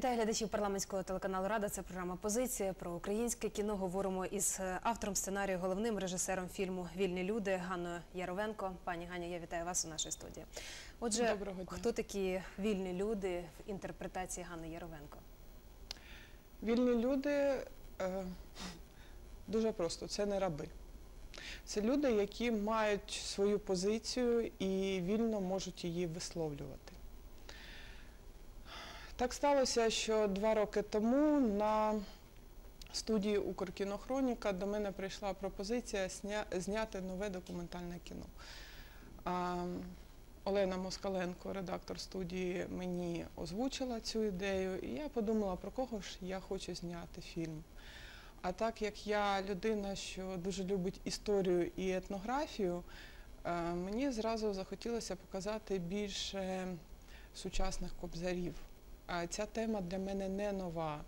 Вітаю глядачів парламентського телеканалу Рада. Це програма Позиція про українське кіно. Говоримо із автором сценарію, головним режисером фільму Вільні люди Ганною Яровенко. Пані Ганя, я вітаю вас у нашій студії. Отже, Доброго дня. хто такі вільні люди в інтерпретації Ганни Яровенко? Вільні люди е, дуже просто, це не раби. Це люди, які мають свою позицію і вільно можуть її висловлювати. Так сталося, що два роки тому на студії Укркінохроніка до мене прийшла пропозиція зняти нове документальне кіно. Олена Москаленко, редактор студії, мені озвучила цю ідею, і я подумала, про кого ж я хочу зняти фільм. А так як я людина, що дуже любить історію і етнографію, е, мені зразу захотілося показати більше сучасних кобзарів. Ця тема для мене не нова.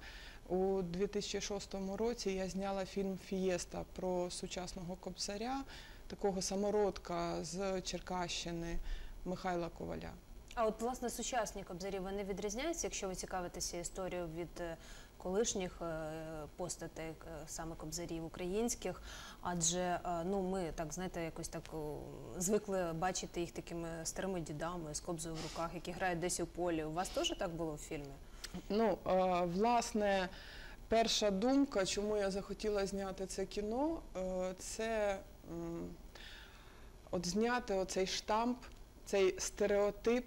У 2006 році я зняла фільм Фієста про сучасного кобзаря, такого самородка з Черкащини Михайла Коваля. А от власне сучасні кобзарі вони відрізняються, якщо ви цікавитеся історією від е, колишніх е, постатей е, саме кобзарів українських, адже е, ну ми так знаєте, якось так звикли бачити їх такими старими дідами з кобзою в руках, які грають десь у полі. У вас теж так було в фільмі? Ну, власне, перша думка, чому я захотіла зняти це кіно, це от зняти оцей штамп, цей стереотип.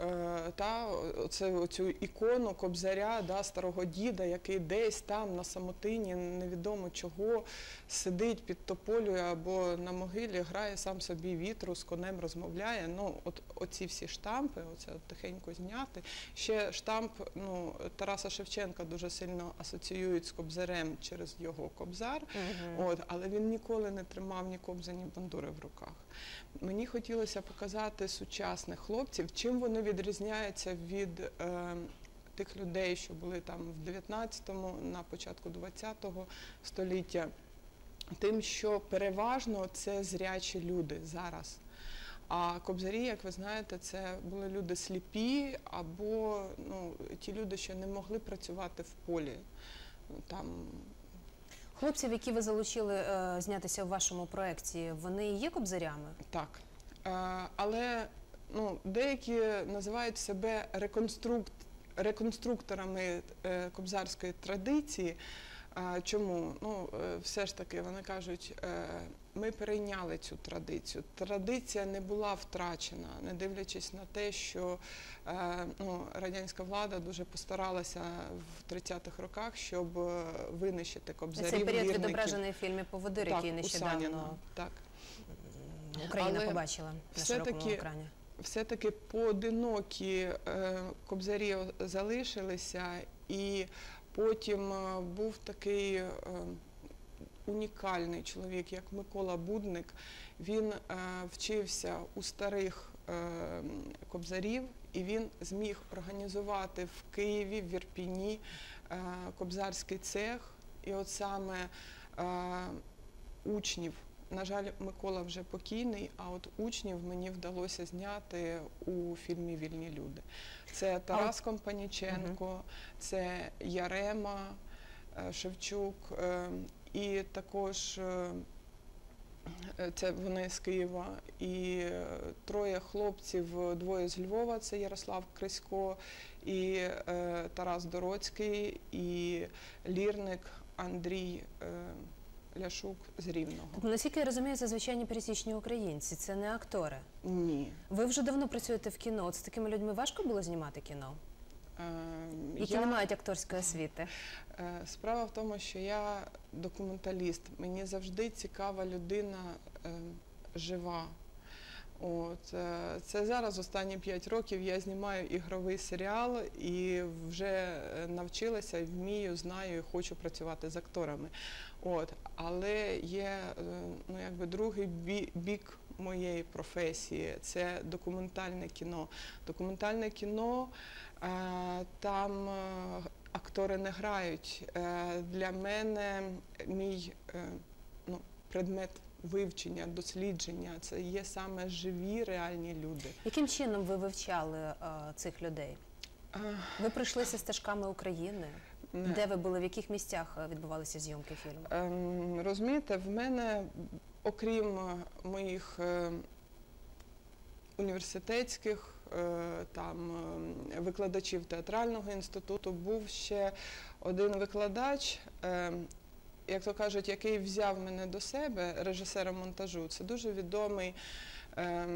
Е, Та, оце, оцю ікону кобзаря, да, старого діда, який десь там на самотині, невідомо чого, сидить під тополею або на могилі, грає сам собі вітру, з конем розмовляє. Ну, от оці всі штампи, оце от тихенько зняти. Ще штамп ну, Тараса Шевченка дуже сильно асоціюють з кобзарем через його кобзар. От, але він ніколи не тримав ні кобза, ні бандури в руках. Мені хотілося показати сучасних хлопців, чим вони відрізняються від е, тих людей, що були там в 19-му, на початку 20-го століття. Тим, що переважно це зрячі люди зараз. А кобзарі, як ви знаєте, це були люди сліпі або ну, ті люди, що не могли працювати в полі. Там Хлопців, які ви залучили е, знятися в вашому проєкті, вони є кобзарями? Так. Е, але ну, деякі називають себе реконструкт, реконструкторами е, кобзарської традиції. Е, чому? Ну, е, все ж таки вони кажуть, е, ми перейняли цю традицію. Традиція не була втрачена, не дивлячись на те, що е, ну, радянська влада дуже постаралася в 30-х роках, щоб винищити кобзарів. Цей період вірників. відображений в фільмі Поводир, який нещодавно Саніна, так. Україна Але побачила на широкому екрані. Все-таки поодинокі е, кобзарі залишилися, і потім е, був такий е, унікальний чоловік, як Микола Будник. Він вчився у старих кобзарів, і він зміг організувати в Києві, в Ірпіні е, кобзарський цех. І от саме учнів на жаль, Микола вже покійний, а от учнів мені вдалося зняти у фільмі Вільні люди. Це Тарас Компаніченко, це Ярема е, Шевчук, е, і також е, це вони з Києва, і троє хлопців, двоє з Львова, це Ярослав Крисько, і Тарас Дороцький, і лірник Андрій. е, Ляшук з Рівного. Тобто, наскільки я розумію, це звичайні пересічні українці, це не актори. Ні. Ви вже давно працюєте в кіно. От з такими людьми важко було знімати кіно, Е, які я- не мають акторської освіти. Е, Справа в тому, що я документаліст. Мені завжди цікава людина е, жива. От, е, це зараз останні 5 років я знімаю ігровий серіал і вже навчилася, вмію, знаю і хочу працювати з акторами. От, але є е, ну, якби другий бік моєї професії це документальне кіно. Документальне кіно е, там е, актори не грають. Для мене мій ну, предмет вивчення, дослідження це є саме живі реальні люди. Яким чином ви вивчали цих людей? Е, Ви прийшлися стежками України. Не. Де ви були, в яких місцях е, відбувалися зйомки фільму? Ем, Розумієте, в мене, окрім е, моїх е, університетських е, там е, викладачів театрального інституту, був ще один викладач, е, як то кажуть, який взяв мене до себе, режисера монтажу. Це дуже відомий е,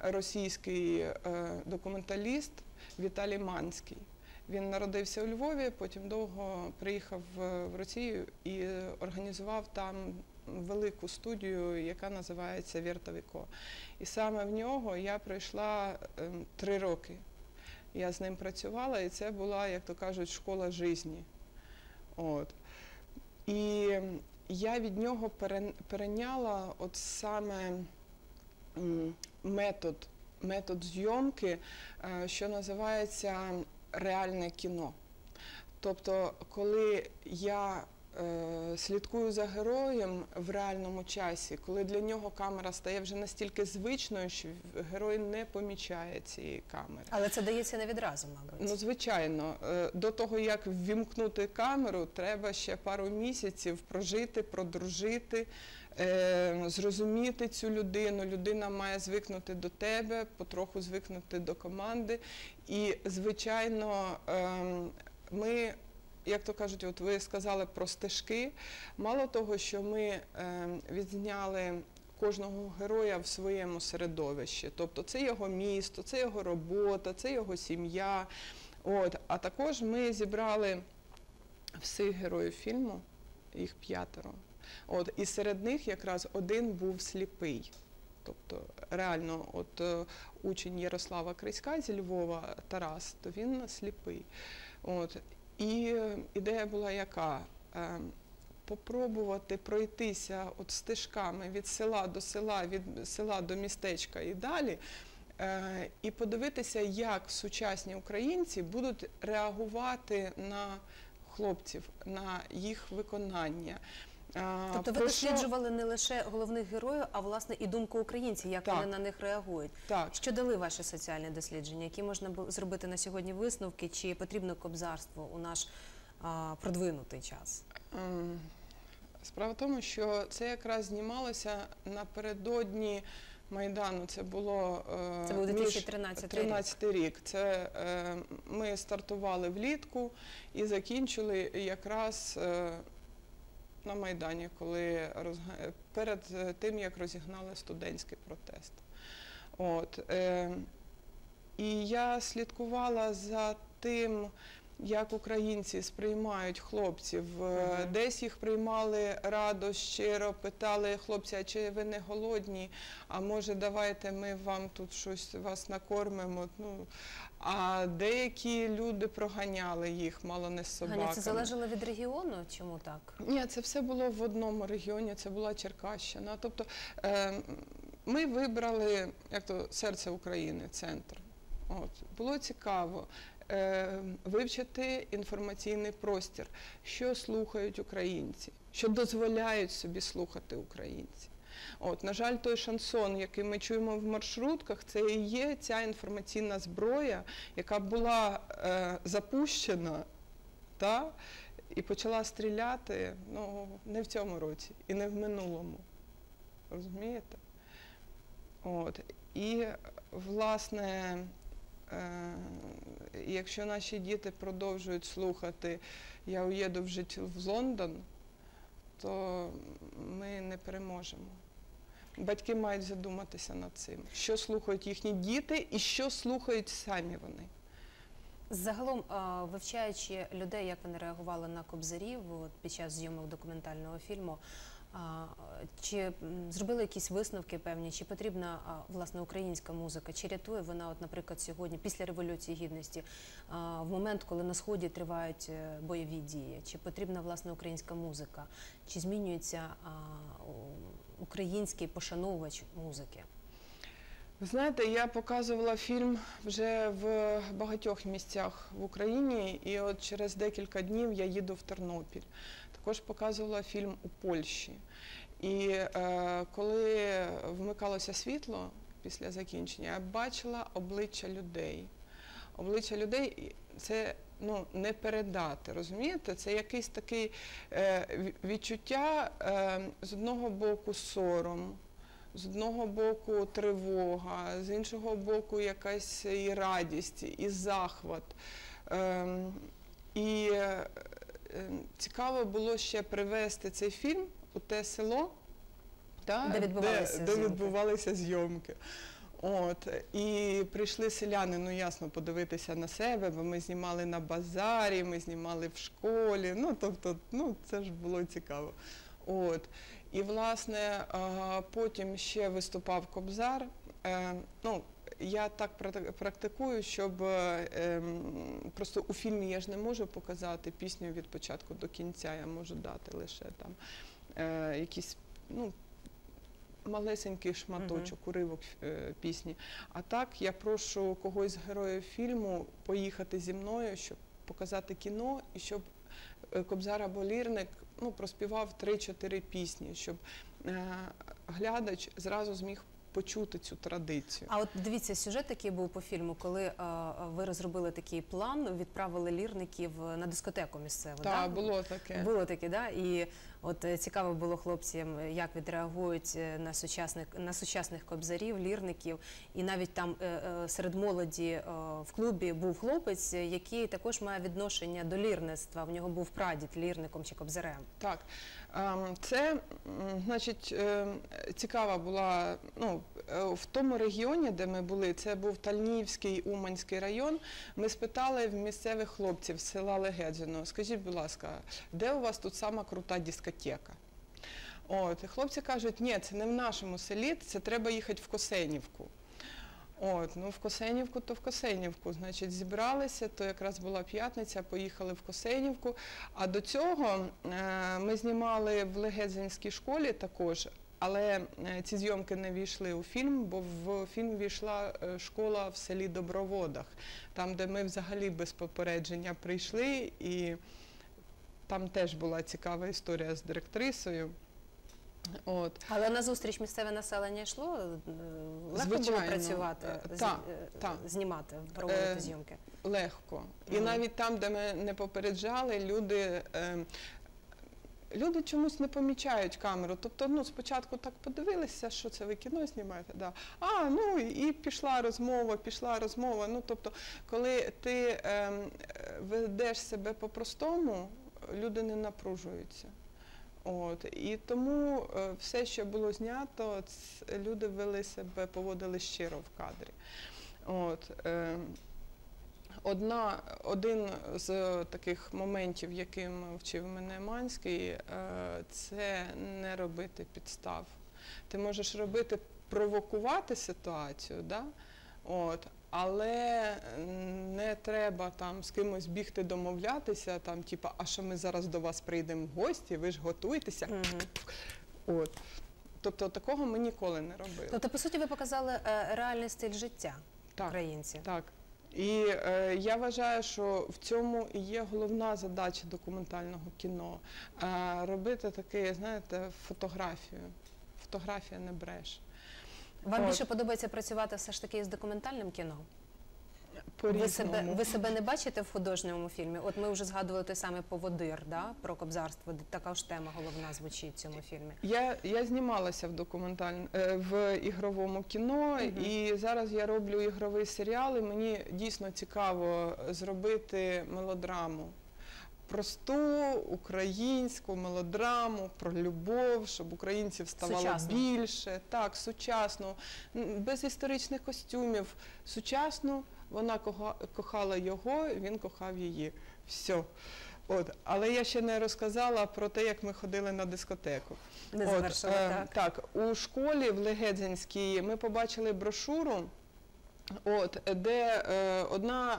російський е, документаліст Віталій Манський. Він народився у Львові, потім довго приїхав в Росію і організував там велику студію, яка називається Віртовіко. І саме в нього я пройшла ем, три роки. Я з ним працювала, і це була, як то кажуть, школа житті. От. І я від нього перейняла от саме метод, метод зйомки, е, що називається реальне кіно. Тобто, коли я слідкую за героєм в реальному часі, коли для нього камера стає вже настільки звичною, що герой не помічає цієї камери. Але це дається не відразу, мабуть. Ну, звичайно, Е, до того як ввімкнути камеру, треба ще пару місяців прожити, продружити, е, зрозуміти цю людину. Людина має звикнути до тебе, потроху звикнути до команди. І, звичайно, ем, ми. Як то кажуть, от ви сказали про стежки. Мало того, що ми ем, відзняли кожного героя в своєму середовищі. Тобто це його місто, це його робота, це його сім'я. От. А також ми зібрали всіх героїв фільму, їх п'ятеро. От. І серед них якраз один був сліпий. Тобто реально, от е, учень Ярослава Криська зі Львова Тарас, то він сліпий. От. І е, ідея була яка? Е, Попробувати пройтися от стежками від села до села, від села до містечка і далі, е, і подивитися, як сучасні українці будуть реагувати на хлопців, на їх виконання. Тобто ви про що- досліджували не лише головних героїв, а власне і думку українців, як Так. вони на них реагують. Так, Що дали ваші соціальні дослідження? Які можна зробити на сьогодні висновки? Чи потрібно кобзарство у наш а, продвинутий час? Ем, Справа в тому, що це якраз знімалося напередодні Майдану. Це було е, Це був 2013 рік. 13 рік. Це е, ми стартували влітку і закінчили якраз е, на Майдані, коли розга- перед е, тим як розігнали студентський протест. От, е, і я слідкувала за тим, як українці сприймають хлопців. Е, Десь їх приймали радо, щиро, питали хлопці, а чи ви не голодні? А може, давайте ми вам тут щось вас накормимо. Ну, а деякі люди проганяли їх, мало не з собаками. Ганя, це залежало від регіону? Чому так? Ні, це все було в одному регіоні, це була Черкащина. Тобто е, ми вибрали як то серце України, центр. От. Було цікаво вивчити інформаційний простір, що слухають українці, що дозволяють собі слухати українці. От, на жаль, той шансон, який ми чуємо в маршрутках, це і є ця інформаційна зброя, яка була е, запущена та, і почала стріляти ну, не в цьому році і не в минулому. Розумієте? От. І, власне, якщо наші діти продовжують слухати Я уїду в жити в Лондон, то ми не переможемо. Батьки мають задуматися над цим, що слухають їхні діти і що слухають самі вони. Загалом, вивчаючи людей, як вони реагували на кобзарів під час зйомок документального фільму, чи зробили якісь висновки певні, чи потрібна власне українська музика, чи рятує вона, от, наприклад, сьогодні, після Революції Гідності, в момент, коли на сході тривають е, бойові дії, чи потрібна власне українська музика, чи змінюється український пошановувач музики? Ви знаєте, я показувала фільм вже в багатьох місцях в Україні, і от через декілька днів я їду в Тернопіль. Також показувала фільм у Польщі. І е, коли вмикалося світло після закінчення, я бачила обличчя людей. обличчя людей це ну, не передати. Розумієте? Це якийсь такий е, відчуття е, з одного боку сором. З одного боку тривога, з іншого боку якась і радість, і захват. Ем, і е, цікаво було ще привести цей фільм у те село, та, Де відбувалися де, відбувалися зйомки. От, і прийшли селяни, ну ясно, подивитися на себе, бо ми знімали на базарі, ми знімали в школі. Ну, тобто, ну, це ж було цікаво. От. І, власне, потім ще виступав Кобзар. Е, ну, я так практикую, щоб е, ем, просто у фільмі я ж не можу показати пісню від початку до кінця, я можу дати лише там е, якісь, ну, малесенький шматочок, уривок е, пісні. А так я прошу когось з героїв фільму поїхати зі мною, щоб показати кіно і щоб е, Кобзар або Лірник ну, проспівав 3-4 пісні, щоб е, глядач зразу зміг почути цю традицію. А от дивіться, сюжет такий був по фільму, коли е, ви розробили такий план, відправили лірників на дискотеку місцеву. Так, да? було таке. Було таке, да? І от е, цікаво було хлопцям, е, як відреагують е, на сучасних на сучасних кобзарів, лірників. І навіть там серед молоді в клубі був хлопець, який також має відношення до лірництва. В нього був прадід лірником чи кобзарем. Так, ем, це, значить, цікава була, ну, в тому регіоні, де ми були, це був Тальнівський, Уманський район, ми спитали в місцевих хлопців з села Легеджино, скажіть, будь ласка, де у вас тут сама крута дискотека? От, і хлопці кажуть, ні, це не в нашому селі, це треба їхати в Косенівку. От, ну в Косенівку, то в Косенівку. Значить, зібралися, то якраз була п'ятниця, поїхали в Косенівку. А до цього е, ми знімали в Легедзинській школі також, але е, ці зйомки не війшли у фільм, бо в фільм війшла е, школа в селі Доброводах, там, де ми взагалі без попередження прийшли, і там теж була цікава історія з директрисою. От. Але на зустріч місцеве населення йшло. е, Легко було працювати, Е, так, е, знімати, проводити Е, зйомки. Легко. І Мгм. навіть там, де ми не попереджали, люди. Е, Люди чомусь не помічають камеру. Тобто, ну, спочатку так подивилися, що це ви кіно знімаєте. Да. А, ну і пішла розмова, пішла розмова. Ну, тобто, коли ти ем, е, ведеш себе по-простому, люди не напружуються. От. І тому е, все, що було знято, люди вели себе, поводили щиро в кадрі. От, е, одна, один з таких моментів, яким вчив мене Манський, е, це не робити підстав. Ти можеш робити, провокувати ситуацію, да? От, але не треба там з кимось бігти домовлятися, там, типа, а що ми зараз до вас прийдемо в гості, ви ж готуєтеся. Мгм. От. Тобто такого ми ніколи не робили. Тобто, по суті, ви показали е, реальний стиль життя Так. українців. Так. І е, я вважаю, що в цьому і є головна задача документального кіно е, робити таке, знаєте, фотографію. Фотографія не бреше. Вам От. більше подобається працювати все ж таки з документальним кіно? Ви себе, ви себе не бачите в художньому фільмі? От ми вже згадували той самий поводир, да? про кобзарство, така ж тема головна звучить в цьому фільмі. Я, я знімалася в документаль... е, в ігровому кіно, Мгм. і зараз я роблю ігровий серіал, і мені дійсно цікаво зробити мелодраму. Просту українську мелодраму про любов, щоб українців ставало Сучасну. більше, так, сучасну, без історичних костюмів. Сучасну вона кохала його, він кохав її. Все. От. Але я ще не розказала про те, як ми ходили на дискотеку. Не От, е, так. так, у школі в Легедзинській ми побачили брошуру. От, де е, одна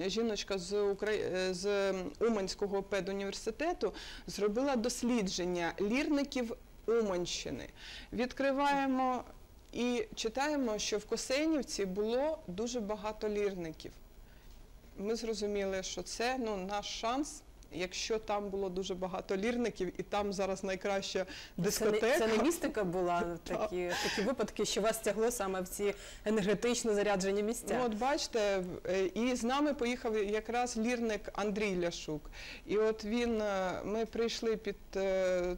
е, жіночка з, Укра... е, з Уманського педуніверситету зробила дослідження лірників Уманщини. Відкриваємо і читаємо, що в Косенівці було дуже багато лірників. Ми зрозуміли, що це ну, наш шанс якщо там було дуже багато лірників, і там зараз найкраща Це не, дискотека. це не містика була такі, такі випадки, що вас тягло саме в ці енергетично заряджені місця. Ну, от бачите, е, і з нами поїхав якраз лірник Андрій Ляшук. І от він, е, ми прийшли під е,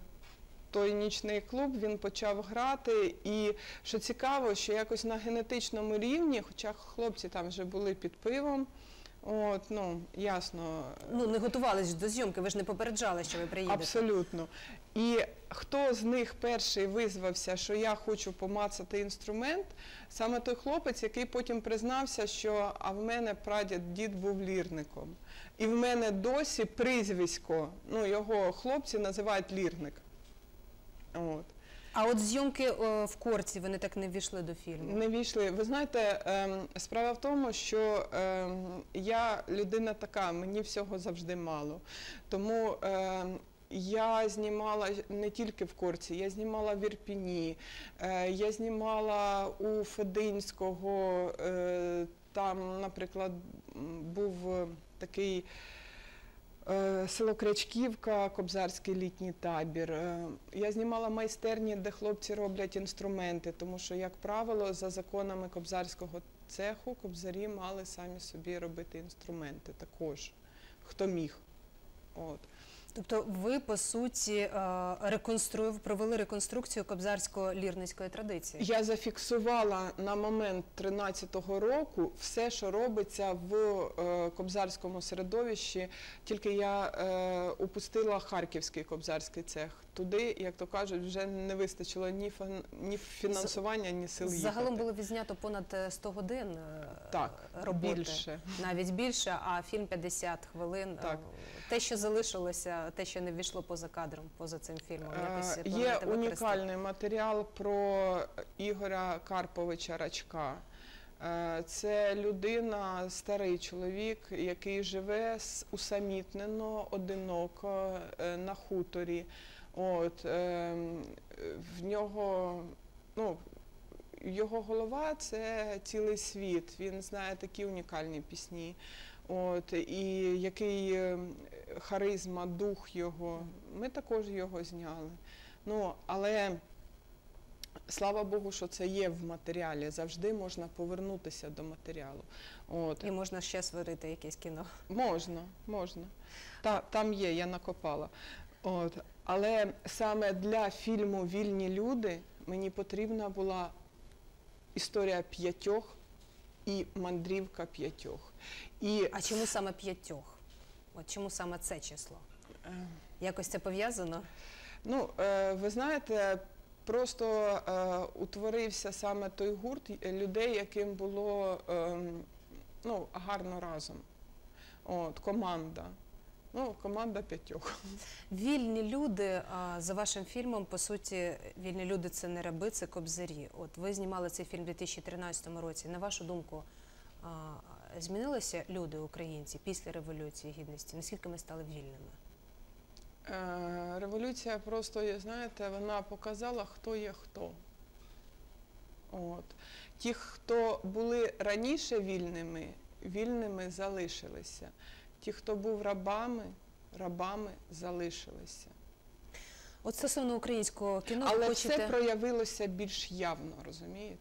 той нічний клуб, він почав грати. І що цікаво, що якось на генетичному рівні, хоча хлопці там вже були під пивом, от, ну, ясно, Ну не готувались до зйомки, ви ж не попереджали, що ви приїдете. Абсолютно. І хто з них перший визвався, що я хочу помацати інструмент, саме той хлопець, який потім признався, що а в мене прадід дід був лірником. І в мене досі прізвисько, ну його хлопці називають лірник. От. А от зйомки е, в корці вони так не ввійшли до фільму. Не війшли. Ви знаєте, ем, справа в тому, що ем, я людина така, мені всього завжди мало. Тому ем, я знімала не тільки в Корці, я знімала в Ірпіні, е, я знімала у Фединського. е, Там, наприклад, був е, такий. Е, Село Крячківка, Кобзарський літній табір. Е, Я знімала майстерні, де хлопці роблять інструменти, тому що, як правило, за законами кобзарського цеху кобзарі мали самі собі робити інструменти також, хто міг. От. Тобто ви по суті е, провели реконструкцію кобзарсько-лірницької традиції. Я зафіксувала на момент 13-го року все, що робиться в е, кобзарському середовищі, тільки я е, упустила харківський кобзарський цех. Туди, як то кажуть, вже не вистачило ні, ні фінансування, ні сил Загалом було відзнято понад е, 100 годин Так, роботи. більше. Навіть більше, а фільм 50 хвилин. Так. Те, що залишилося, те, що не ввійшло поза кадром, поза цим фільмом. Якось Е, Є плануєте використати? унікальний матеріал про Ігоря Карповича Рачка. Е, Це людина, старий чоловік, який живе усамітнено, одиноко е, на хуторі. От, в нього, ну, його голова це цілий світ. Він знає такі унікальні пісні. От, і який е, харизма, дух його. Ми також його зняли. Ну, але слава Богу, що це є в матеріалі. Завжди можна повернутися до матеріалу. От. І можна ще створити якесь кіно. Можна, можна. Та, там є, я накопала. От. Але саме для фільму Вільні люди мені потрібна була історія п'ятьох і мандрівка п'ятьох. І А чому саме п'ятьох? От чому саме це число? е, Якось це пов'язано? Ну, е, ви знаєте, просто е, утворився саме той гурт людей, яким було ем, ну, гарно разом. От, команда. Ну, команда п'ятьох. Вільні люди а, за вашим фільмом, по суті, вільні люди це не раби, це кобзарі. От ви знімали цей фільм у 2013 році. На вашу думку, а, змінилися люди, українці, після революції гідності? Наскільки ми стали вільними? Е, Революція просто, знаєте, вона показала, хто є хто. От. Ті, хто були раніше вільними, вільними залишилися. Ті, хто був рабами, рабами залишилися. От стосовно українського кіно, Але хочете, це проявилося більш явно, розумієте?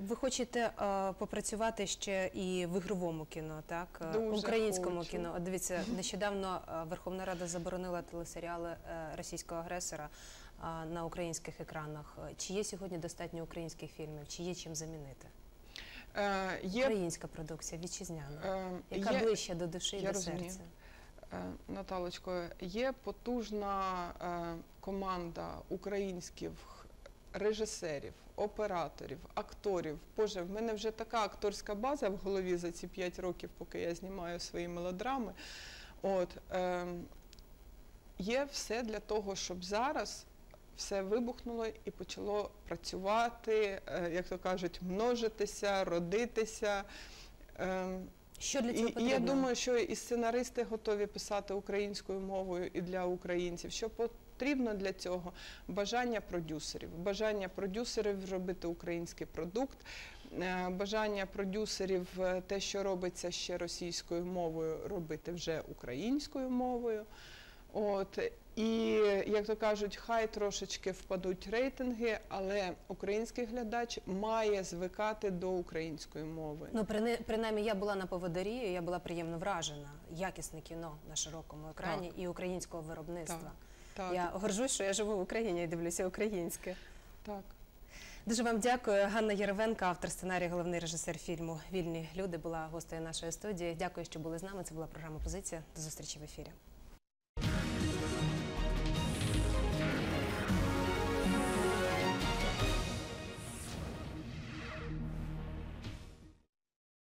ви хочете а, попрацювати ще і в ігровому кіно, так? Е, Дуже Українському хочу. кіно. От дивіться, нещодавно Верховна Рада заборонила телесеріали е, російського агресора на українських екранах. Е, Чи є сьогодні достатньо українських фільмів? Чи є чим замінити? Е, є, Українська продукція, вітчизняна, е, яка є, ближче до душі і до розумію. серця. Е, Наталочко, є потужна команда українських режисерів, операторів, акторів. Боже, в мене вже така акторська база в голові за ці 5 років, поки я знімаю свої мелодрами. От, е, є все для того, щоб зараз все вибухнуло і почало працювати, е, як то кажуть, множитися, родитися. Е, Що для цього і потрібно? я думаю, що і сценаристи готові писати українською мовою і для українців. Що потрібно для цього? Бажання продюсерів, бажання продюсерів робити український продукт. е, бажання продюсерів е, те, що робиться ще російською мовою, робити вже українською мовою. От і як то кажуть, хай трошечки впадуть рейтинги, але український глядач має звикати до української мови. Ну, прини- принаймні, я була на поводарі, і я була приємно вражена. Якісне кіно на широкому екрані і українського виробництва. так, Я горжусь, що я живу в Україні і дивлюся українське. так. Дуже вам дякую. Ганна Яровенко, автор сценарію, головний режисер фільму Вільні люди була гостею нашої студії. Дякую, що були з нами. Це була програма Позиція. До зустрічі в ефірі.